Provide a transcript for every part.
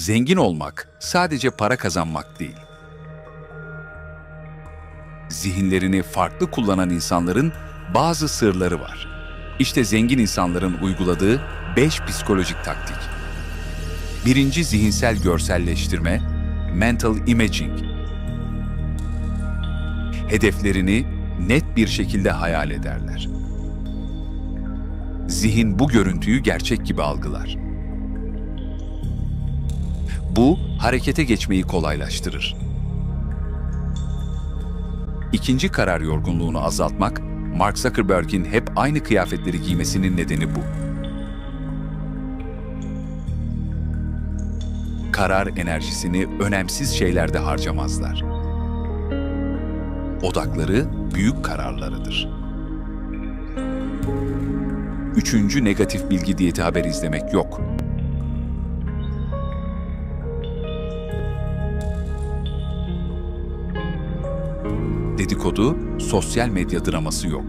Zengin olmak sadece para kazanmak değil. Zihinlerini farklı kullanan insanların bazı sırları var. İşte zengin insanların uyguladığı 5 psikolojik taktik. Birinci zihinsel görselleştirme, mental imaging. Hedeflerini net bir şekilde hayal ederler. Zihin bu görüntüyü gerçek gibi algılar. Bu harekete geçmeyi kolaylaştırır. İkinci karar yorgunluğunu azaltmak, Mark Zuckerberg'in hep aynı kıyafetleri giymesinin nedeni bu. Karar enerjisini önemsiz şeylerde harcamazlar. Odakları büyük kararlarıdır. Üçüncü negatif bilgi diyeti haber izlemek yok. Dedikodu, sosyal medya draması yok.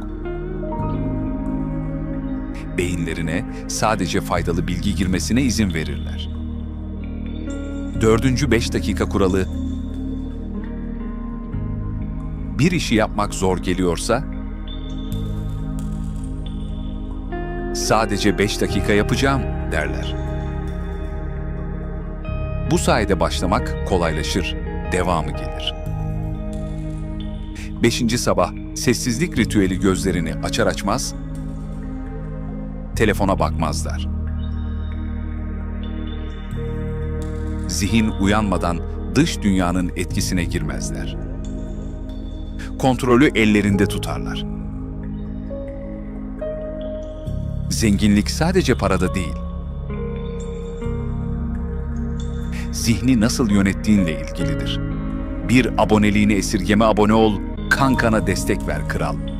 Beyinlerine sadece faydalı bilgi girmesine izin verirler. Dördüncü beş dakika kuralı, bir işi yapmak zor geliyorsa, sadece beş dakika yapacağım derler. Bu sayede başlamak kolaylaşır, devamı gelir. Beşinci sabah sessizlik ritüeli gözlerini açar açmaz, telefona bakmazlar. Zihin uyanmadan dış dünyanın etkisine girmezler. Kontrolü ellerinde tutarlar. Zenginlik sadece parada değil. Zihni nasıl yönettiğinle ilgilidir. Bir aboneliğini esirgeme abone ol, kankana destek ver kral.